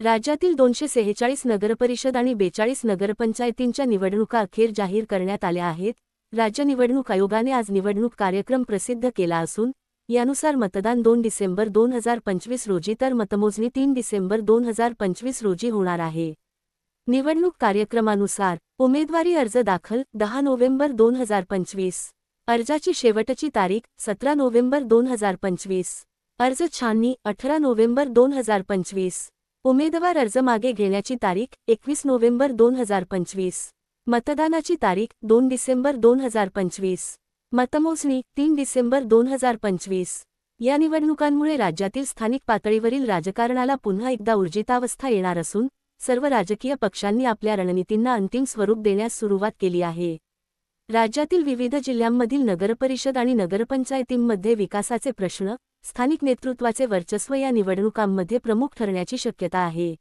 राज्यातील दोनशे सेहेचाळीस नगरपरिषद आणि बेचाळीस नगरपंचायतींच्या निवडणुका अखेर जाहीर करण्यात आल्या आहेत. राज्य निवडणूक आयोगाने आज निवडणूक कार्यक्रम प्रसिद्ध केला असून यानुसार मतदान दोन डिसेंबर दोन हजार पंचवीस रोजी तर मतमोजणी तीन डिसेंबर दोन हजार पंचवीस रोजी होणार आहे. निवडणूक कार्यक्रमानुसार उमेदवारी अर्ज दाखल दहा नोव्हेंबर दोन हजार पंचवीस. अर्जाची शेवटची तारीख सतरा नोव्हेंबर दोन हजार पंचवीस. अर्ज छाननी अठरा नोव्हेंबर दोन हजार पंचवीस. उमेदवार अर्ज मागे घेण्याची तारीख एकवीस नोव्हेंबर दोन हजार पंचवीस. मतदानाची तारीख दोन डिसेंबर दोन हजार पंचवीस. मतमोजणी तीन डिसेंबर दोन हजार पंचवीस. या निवडणुकांमुळे राज्यातील स्थानिक पातळीवरील राजकारणाला पुन्हा एकदा ऊर्जितावस्था येणार असून सर्व राजकीय पक्षांनी आपल्या रणनीतींना अंतिम स्वरूप देण्यास सुरुवात केली आहे. राज्यातील विविध जिल्ह्यांमधील नगरपरिषद आणि नगरपंचायतींमध्ये विकासाचे प्रश्न स्थानिक नेतृत्वाचे वर्चस्व या निवडणुकांमध्ये प्रमुख ठरण्याची शक्यता आहे.